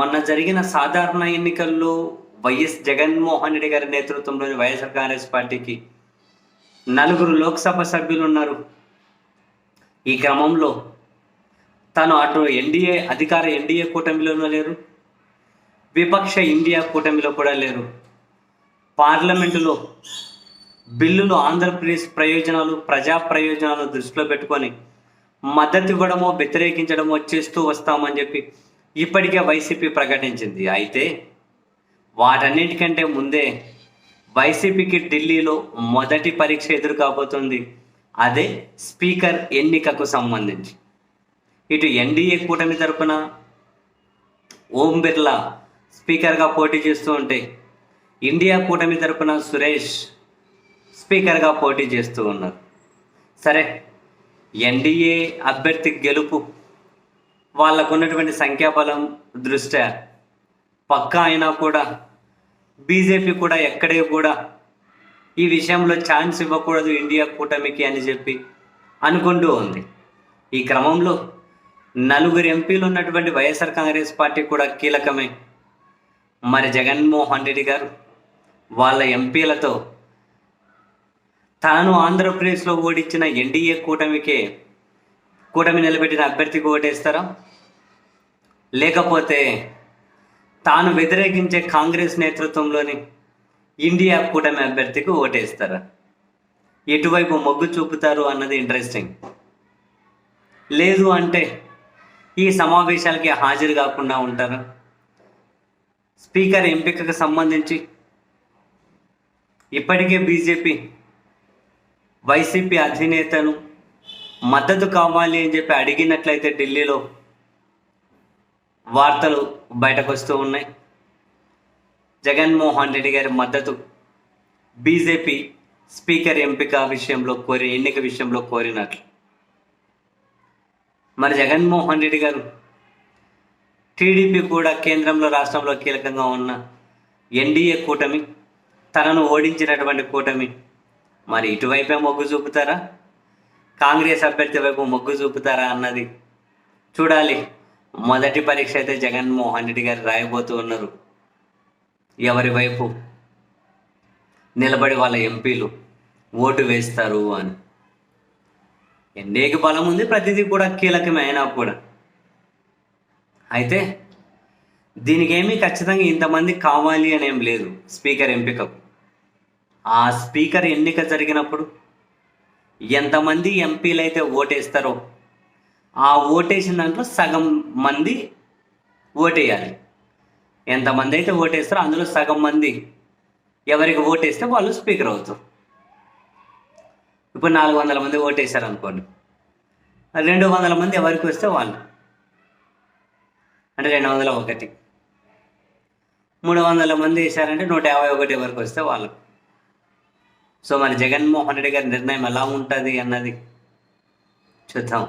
మొన్న జరిగిన సాధారణ ఎన్నికల్లో వైఎస్ జగన్మోహన్ రెడ్డి గారి నేతృత్వంలోని వైఎస్ఆర్ కాంగ్రెస్ పార్టీకి నలుగురు లోక్సభ సభ్యులు ఉన్నారు. ఈ క్రమంలో తను అటు ఎన్డీఏ అధికార ఎన్డీఏ కూటమిలోనూ లేరు. విపక్ష ఇండియా కూటమిలో కూడా లేరు. పార్లమెంటులో బిల్లులు ఆంధ్రప్రదేశ్ ప్రయోజనాలు ప్రజా ప్రయోజనాలు దృష్టిలో పెట్టుకొని మద్దతు ఇవ్వడమో వ్యతిరేకించడమో చేస్తూ వస్తామని చెప్పి ఇప్పటికే వైసీపీ ప్రకటించింది. అయితే వాటన్నిటికంటే ముందే వైసీపీకి ఢిల్లీలో మొదటి పరీక్ష ఎదురు కాబోతుంది. అదే స్పీకర్ ఎన్నికకు సంబంధించి. ఇటు ఎన్డీఏ కూటమి తరపున ఓం బిర్లా స్పీకర్గా పోటీ చేస్తూ ఉంటే ఇండియా కూటమి తరపున సురేష్ స్పీకర్గా పోటీ చేస్తూ ఉన్నారు. సరే ఎన్డీఏ అభ్యర్థి గెలుపు వాళ్ళకు ఉన్నటువంటి సంఖ్యాబలం దృష్ట్యా పక్కా అయినా కూడా బీజేపీ కూడా ఎక్కడే కూడా ఈ విషయంలో ఛాన్స్ ఇవ్వకూడదు ఇండియా కూటమికి అని చెప్పి అనుకుంటూ ఉంది. ఈ క్రమంలో నలుగురు ఎంపీలు ఉన్నటువంటి వైఎస్ఆర్ కాంగ్రెస్ పార్టీ కూడా కీలకమే. మరి జగన్మోహన్ రెడ్డి గారు వాళ్ళ ఎంపీలతో తాను ఆంధ్రప్రదేశ్లో ఓడించిన ఎన్డీఏ కూటమికే కూటమి నిలబెట్టిన అభ్యర్థికి ఓటేస్తారా? లేకపోతే తాను వ్యతిరేకించే కాంగ్రెస్ నేతృత్వంలోని ఇండియా కూటమి అభ్యర్థికి ఓటేస్తారా? ఎటువైపు మొగ్గు చూపుతారు అన్నది ఇంట్రెస్టింగ్ లేదు అంటే ఈ సమావేశాలకి హాజరు కాకుండా ఉంటారా? స్పీకర్ ఎంపికకు సంబంధించి ఇప్పటికే బీజేపీ వైసీపీ అధినేతను మద్దతు కావాలి అని చెప్పి అడిగినట్లయితే ఢిల్లీలో వార్తలు బయటకు వస్తూ ఉన్నాయి. జగన్మోహన్ రెడ్డి గారి మద్దతు బీజేపీ స్పీకర్ ఎంపిక విషయంలో కోరి ఎన్నిక విషయంలో కోరినట్లు. మరి జగన్మోహన్ రెడ్డి గారు టీడీపీ కూడా కేంద్రంలో రాష్ట్రంలో కీలకంగా ఉన్న ఎన్డీఏ కూటమి తనను ఓడించినటువంటి కూటమి మరి ఇటువైపే మొగ్గు చూపుతారా? కాంగ్రెస్ అభ్యర్థి వైపు మొగ్గు చూపుతారా అన్నది. చూడాలి. మొదటి పరీక్ష అయితే జగన్మోహన్ రెడ్డి గారు రాయబోతూ ఉన్నారు. ఎవరి వైపు? నిలబడి వాళ్ళ ఎంపీలు ఓటు వేస్తారు అని. ఎన్డీఏకి బలం ఉంది ప్రతిదీ కూడా కీలకమే అయినా కూడా. అయితే దీనికి ఖచ్చితంగా ఇంతమంది కావాలి అని ఏం లేదు స్పీకర్ ఎంపికకు. ఆ స్పీకర్ ఎన్నిక జరిగినప్పుడు ఎంతమంది ఎంపీలు అయితే ఓటేస్తారో ఆ ఓటేసిన దాంట్లో సగం మంది ఓటేయాలి. ఎంతమంది అయితే ఓటేస్తారో అందులో సగం మంది ఎవరికి ఓటేస్తే వాళ్ళు స్పీకర్ అవుతారు. ఇప్పుడు నాలుగు వందల మంది ఓటేశారు అనుకోండి రెండు వందల మంది ఎవరికి వస్తే వాళ్ళు. అంటే రెండు వందల ఒకటి. మూడు వందల మంది వేశారంటే నూట యాభై ఒకటి ఎవరికి వస్తే వాళ్ళు సో మరి జగన్మోహన్ రెడ్డి గారి నిర్ణయం ఎలా ఉంటుంది అన్నది చూద్దాం.